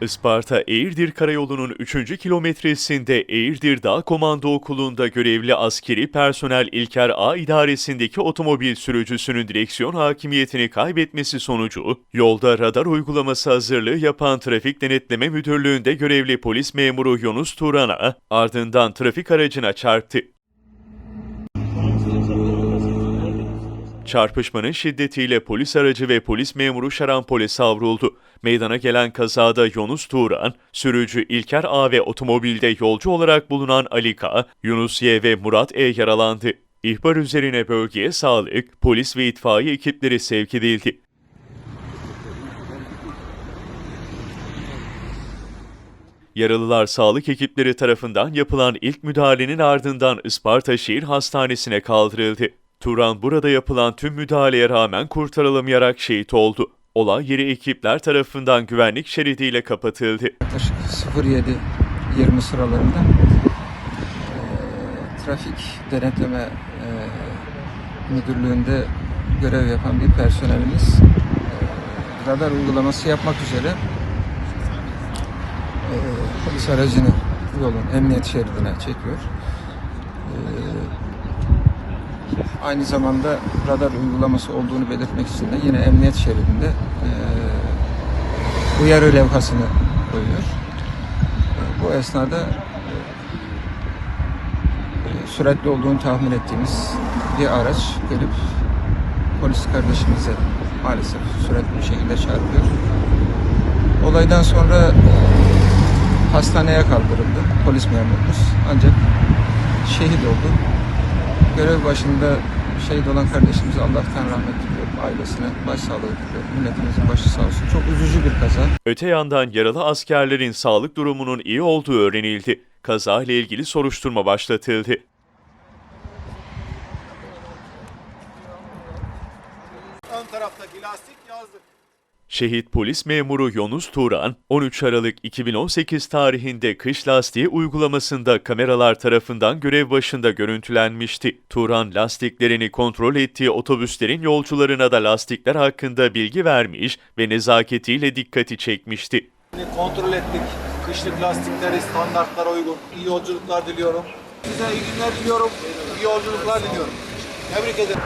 Isparta Eğirdir Karayolu'nun 3. kilometresinde Eğirdir Dağ Komando Okulu'nda görevli askeri personel İlker A idaresindeki otomobil sürücüsünün direksiyon hakimiyetini kaybetmesi sonucu yolda radar uygulaması hazırlığı yapan Trafik Denetleme Müdürlüğü'nde görevli polis memuru Yunus Turan'a ardından trafik aracına çarptı. Çarpışmanın şiddetiyle polis aracı ve polis memuru şarampole savruldu. Meydana gelen kazada Yunus Turan, sürücü İlker A ve otomobilde yolcu olarak bulunan Ali K, Yunus Y ve Murat E yaralandı. İhbar üzerine bölgeye sağlık, polis ve itfaiye ekipleri sevk edildi. Yaralılar sağlık ekipleri tarafından yapılan ilk müdahalenin ardından Isparta Şehir Hastanesi'ne kaldırıldı. Turan burada yapılan tüm müdahaleye rağmen kurtarılamayarak şehit oldu. Olay yeri ekipler tarafından güvenlik şeridiyle kapatıldı. Yaklaşık 07.20 sıralarında eee, trafik denetleme eee, müdürlüğünde görev yapan bir personelimiz eee, radar uygulaması yapmak üzere eee, polis aracını yolun emniyet şeridine çekiyor. Aynı zamanda radar uygulaması olduğunu belirtmek için de yine emniyet şeridinde eee uyarı levhasını koyuyor. E, Bu esnada e, süratli olduğunu tahmin ettiğimiz bir araç gelip polis kardeşimize maalesef süratli bir şekilde çarpıyor. Olaydan sonra e, hastaneye kaldırıldı polis memurumuz ancak şehit oldu. Görev başında şehit olan kardeşimize Allah'tan rahmet diliyorum. Ailesine başsağlığı diliyorum. Milletimizin başı sağ olsun. Çok üzücü bir kaza. Öte yandan yaralı askerlerin sağlık durumunun iyi olduğu öğrenildi. Kaza ile ilgili soruşturma başlatıldı. Ön taraftaki lastik yazdık. Şehit polis memuru Yunus Turan, 13 Aralık 2018 tarihinde kış lastiği uygulamasında kameralar tarafından görev başında görüntülenmişti. Turan lastiklerini kontrol ettiği otobüslerin yolcularına da lastikler hakkında bilgi vermiş ve nezaketiyle dikkati çekmişti. Şimdi Kontrol ettik. Kışlık lastikleri standartlara uygun. İyi yolculuklar diliyorum. Size iyi günler diliyorum. İyi yolculuklar diliyorum. Tebrik ederim.